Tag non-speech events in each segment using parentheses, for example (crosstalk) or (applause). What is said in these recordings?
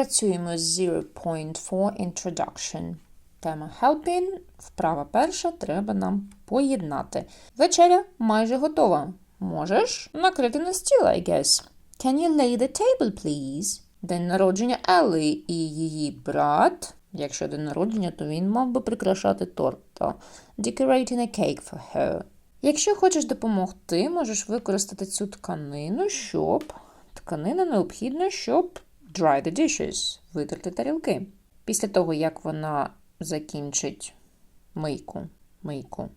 Працюємо з 0.4 introduction. Тема helping. Вправа перша треба нам поєднати. Вечеря майже готова. Можеш накрити на стіл, I guess. Can you lay the table, please? День народження Елли і її брат. Якщо день народження, то він мав би прикрашати торт. Decorating a cake for her. Якщо хочеш допомогти, можеш використати цю тканину, щоб тканина необхідна, щоб dry the dishes, витерти тарілки. Після того, як вона закінчить мийку, мийку,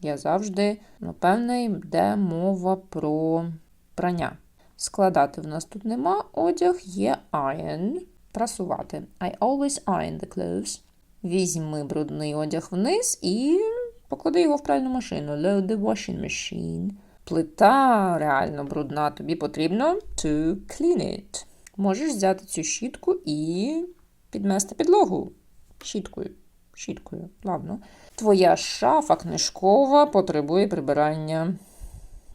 я завжди, напевне, йде мова про прання. Складати в нас тут нема, одяг є iron. Прасувати. I always iron the clothes. Візьми брудний одяг вниз і поклади його в пральну машину. Load the washing machine. Плита реально брудна, тобі потрібно to clean it. Можеш взяти цю щітку і підмести підлогу. Щіткою. Щіткою, ладно. Твоя шафа книжкова потребує прибирання.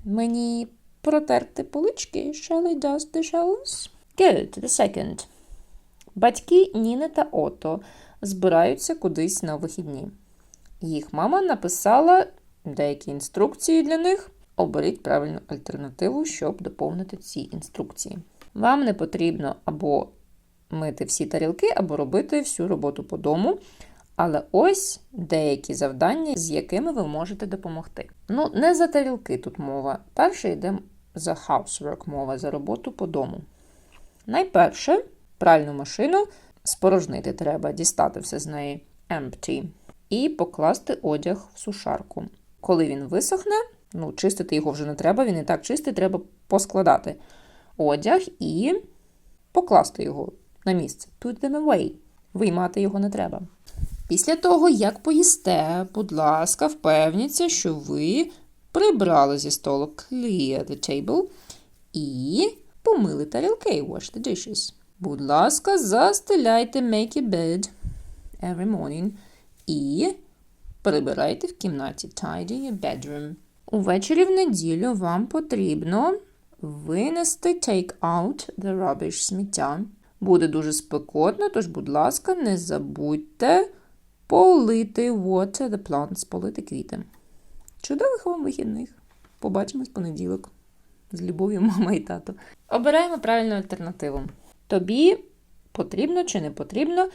Мені протерти полички. Shall I dust the shelves? Good. The second. Батьки Ніни та Ото збираються кудись на вихідні. Їх мама написала деякі інструкції для них. Оберіть правильну альтернативу, щоб доповнити ці інструкції. Вам не потрібно або мити всі тарілки, або робити всю роботу по дому. Але ось деякі завдання, з якими ви можете допомогти. Ну, не за тарілки тут мова. Перше йде за housework мова, за роботу по дому. Найперше, пральну машину спорожнити треба, дістати все з неї empty і покласти одяг в сушарку. Коли він висохне, ну, чистити його вже не треба, він і так чистий, треба поскладати одяг і покласти його на місце. Put them away. Виймати його не треба. Після того, як поїсте, будь ласка, впевніться, що ви прибрали зі столу clear the table і помили тарілки wash the dishes. Будь ласка, застеляйте make a bed every morning і прибирайте в кімнаті tidy your bedroom. Увечері в неділю вам потрібно винести take out the rubbish сміття. Буде дуже спекотно, тож, будь ласка, не забудьте полити water the plants, полити квіти. Чудових вам вихідних! Побачимось понеділок. З любов'ю, мама і тато. Обираємо правильну альтернативу. Тобі потрібно чи не потрібно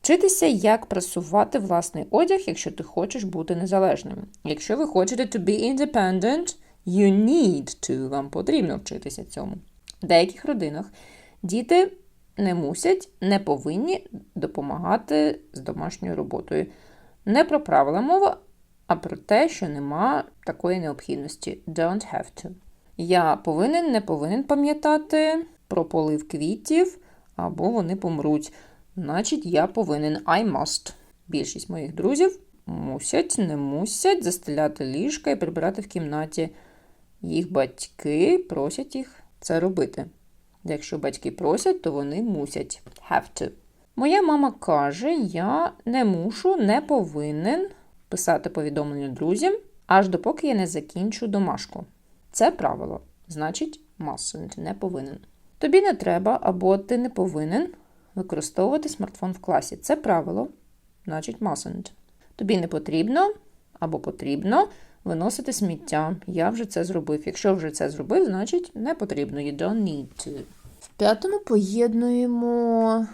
вчитися, як прасувати власний одяг, якщо ти хочеш бути незалежним. Якщо ви хочете to be independent, you need to, вам потрібно вчитися цьому. В деяких родинах діти не мусять, не повинні допомагати з домашньою роботою. Не про правила мова, а про те, що нема такої необхідності. Don't have to. Я повинен, не повинен пам'ятати про полив квітів, або вони помруть. Значить, я повинен I must. Більшість моїх друзів мусять, не мусять застеляти ліжка і прибирати в кімнаті. Їх батьки просять їх це робити. Якщо батьки просять, то вони мусять. Have to. Моя мама каже, я не мушу, не повинен писати повідомлення друзям, аж допоки я не закінчу домашку. Це правило. Значить, mustn't, не повинен. Тобі не треба або ти не повинен використовувати смартфон в класі. Це правило, значить mustn't. Тобі не потрібно або потрібно виносити сміття. Я вже це зробив. Якщо вже це зробив, значить не потрібно. You don't need to. В п'ятому поєднуємо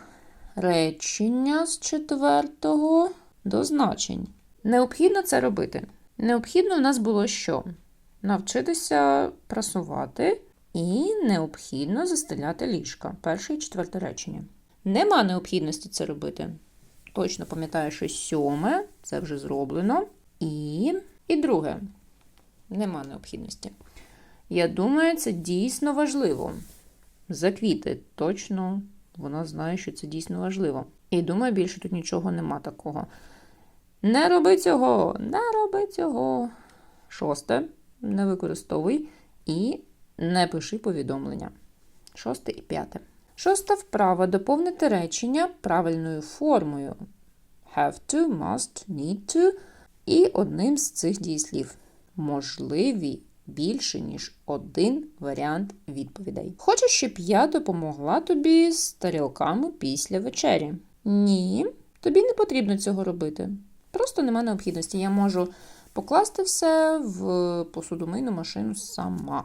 речення з четвертого до значень. Необхідно це робити. Необхідно в нас було що? Навчитися прасувати і необхідно застеляти ліжка. Перше і четверте речення. Нема необхідності це робити. Точно пам'ятаю, що сьоме це вже зроблено. І, і друге. Нема необхідності. Я думаю, це дійсно важливо. За квіти, точно вона знає, що це дійсно важливо. І думаю, більше тут нічого нема такого. Не роби цього, не роби цього. Шосте. Не використовуй і не пиши повідомлення. Шосте і п'яте. Шоста вправа доповнити речення правильною формою. Have to, must, need to і одним з цих дієслів. Можливі більше, ніж один варіант відповідей. Хочеш, щоб я допомогла тобі з тарілками після вечері? Ні, тобі не потрібно цього робити. Просто нема необхідності. Я можу покласти все в посудомийну машину сама.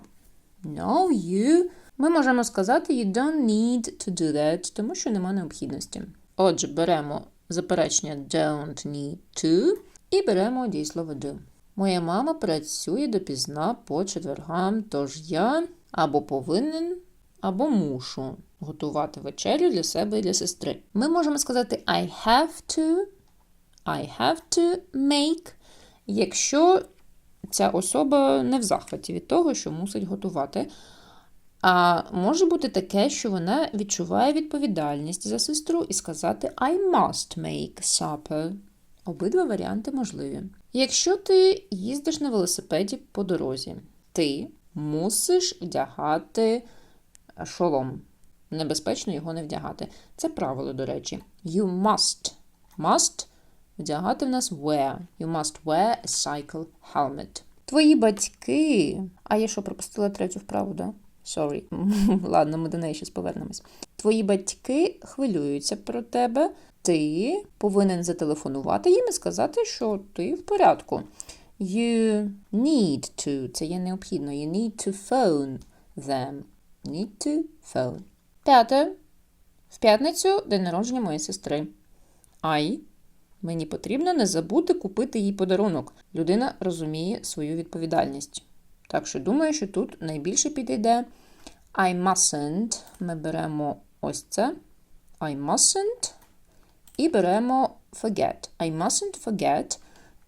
No, you. Ми можемо сказати you don't need to do that, тому що нема необхідності. Отже, беремо заперечення don't need to і беремо дієслово do. Моя мама працює допізна по четвергам, тож я або повинен, або мушу готувати вечерю для себе і для сестри. Ми можемо сказати I have to, I have to make, якщо ця особа не в захваті від того, що мусить готувати. А може бути таке, що вона відчуває відповідальність за сестру і сказати I must make supper. Обидва варіанти можливі. Якщо ти їздиш на велосипеді по дорозі, ти мусиш вдягати шолом. Небезпечно його не вдягати. Це правило, до речі. You must. Must вдягати в нас wear. You must wear a cycle helmet. Твої батьки. А я що, пропустила третю вправу, да? Sorry. (laughs) Ладно, ми до неї ще повернемось. Твої батьки хвилюються про тебе. Ти повинен зателефонувати їм і сказати, що ти в порядку. You need to. Це є необхідно. You need to phone them. Need to phone. П'яте. В п'ятницю день народження моєї сестри. I. Мені потрібно не забути купити їй подарунок. Людина розуміє свою відповідальність. Так що думаю, що тут найбільше підійде I mustn't. Ми беремо ось це. I mustn't. І беремо forget. I mustn't forget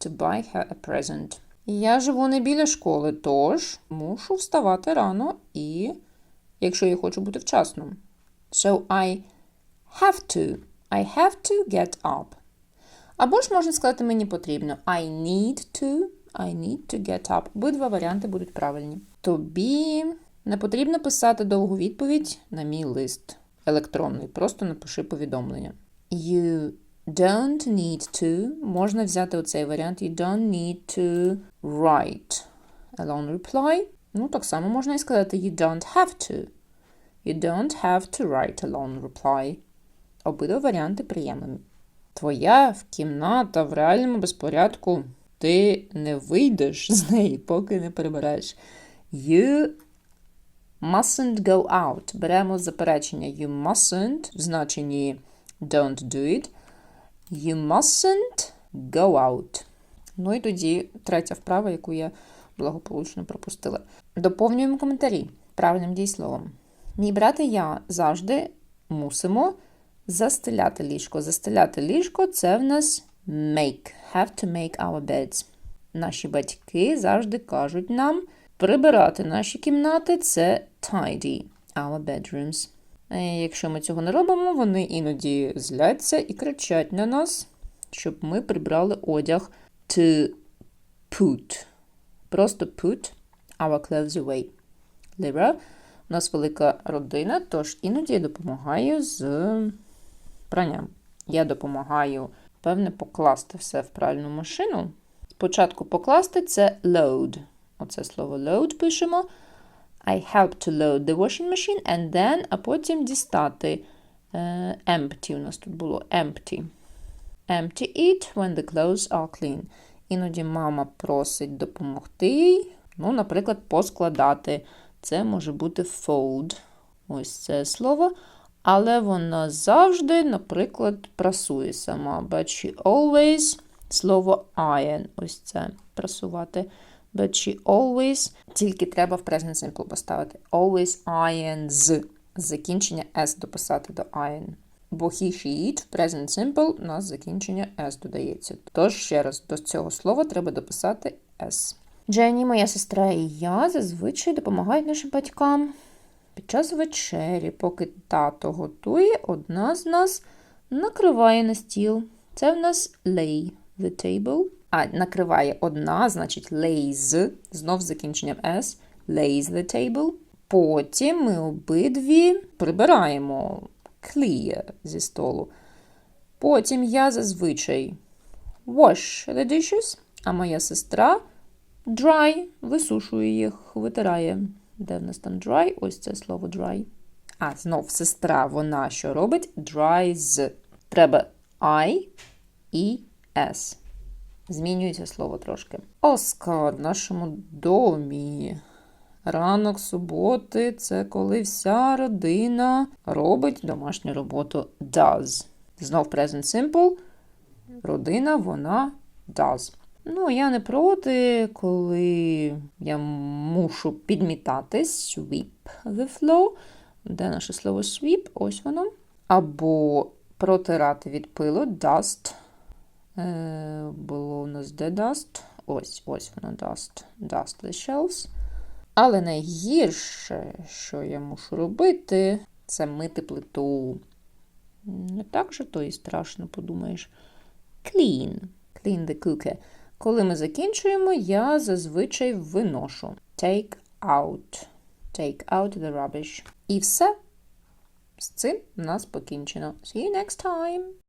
to buy her a present. Я живу не біля школи, тож мушу вставати рано і, якщо я хочу бути вчасно. So I have to. I have to get up. Або ж можна сказати, мені потрібно. I need to. I need to get up. Обидва варіанти будуть правильні. Тобі не потрібно писати довгу відповідь на мій лист електронний. Просто напиши повідомлення. You don't need to. Можна взяти оцей варіант. You don't need to write a long reply. Ну, так само можна і сказати You don't have to. You don't have to write a long reply. Обидва варіанти приємні. Твоя кімната в реальному безпорядку. Ти не вийдеш з неї, поки не прибереш. You mustn't go out. Беремо заперечення. You mustn't в значенні don't do it. You mustn't go out. Ну і тоді третя вправа, яку я благополучно пропустила. Доповнюємо коментарі правильним дійсловом. Мій брат і я завжди мусимо застеляти ліжко. Застеляти ліжко це в нас make. Have to make our beds. Наші батьки завжди кажуть нам прибирати наші кімнати це tidy our bedrooms. Е, якщо ми цього не робимо, вони іноді зляться і кричать на нас, щоб ми прибрали одяг to put. Просто put our clothes away. Ліра, у нас велика родина, тож іноді я допомагаю з пранням. Я допомагаю, певне, покласти все в пральну машину. Спочатку покласти це load. Оце слово load пишемо. I help to load the washing machine and then, а потім дістати. Uh, empty у нас тут було empty. Empty it when the clothes are clean. Іноді мама просить допомогти. Ну, наприклад, поскладати. Це може бути fold. Ось це слово. Але вона завжди, наприклад, прасує сама. But she always слово iron. Ось це прасувати. But she always, тільки треба в present simple поставити. Always irons. Закінчення S дописати до iron. Бо he, she, it в present simple у нас закінчення S додається. Тож, ще раз, до цього слова треба дописати S. Дженні, моя сестра і я зазвичай допомагають нашим батькам. Під час вечері, поки тато готує, одна з нас накриває на стіл. Це в нас lay the table. А накриває одна, значить lays, знов з закінченням S, lays the table. Потім ми обидві прибираємо clear зі столу. Потім я зазвичай wash the dishes, а моя сестра Dry висушує їх, витирає. Де в нас там dry? Ось це слово dry. А, знов сестра, вона що робить? Dries. Треба I і S. Змінюється слово трошки. Оскар в нашому домі. Ранок суботи це коли вся родина робить домашню роботу does. Знов present simple. Родина вона does. Ну, я не проти, коли я мушу підмітати sweep the floor. Де наше слово sweep? Ось воно. Або протирати від пилу dust. Е, було у нас де dust. Ось, ось воно dust. Dust the shelves. Але найгірше, що я мушу робити, це мити плиту. Не так же то і страшно, подумаєш. Clean. Clean the cooker. Коли ми закінчуємо, я зазвичай виношу. Take out. Take out the rubbish. І все. З цим нас покінчено. See you next time!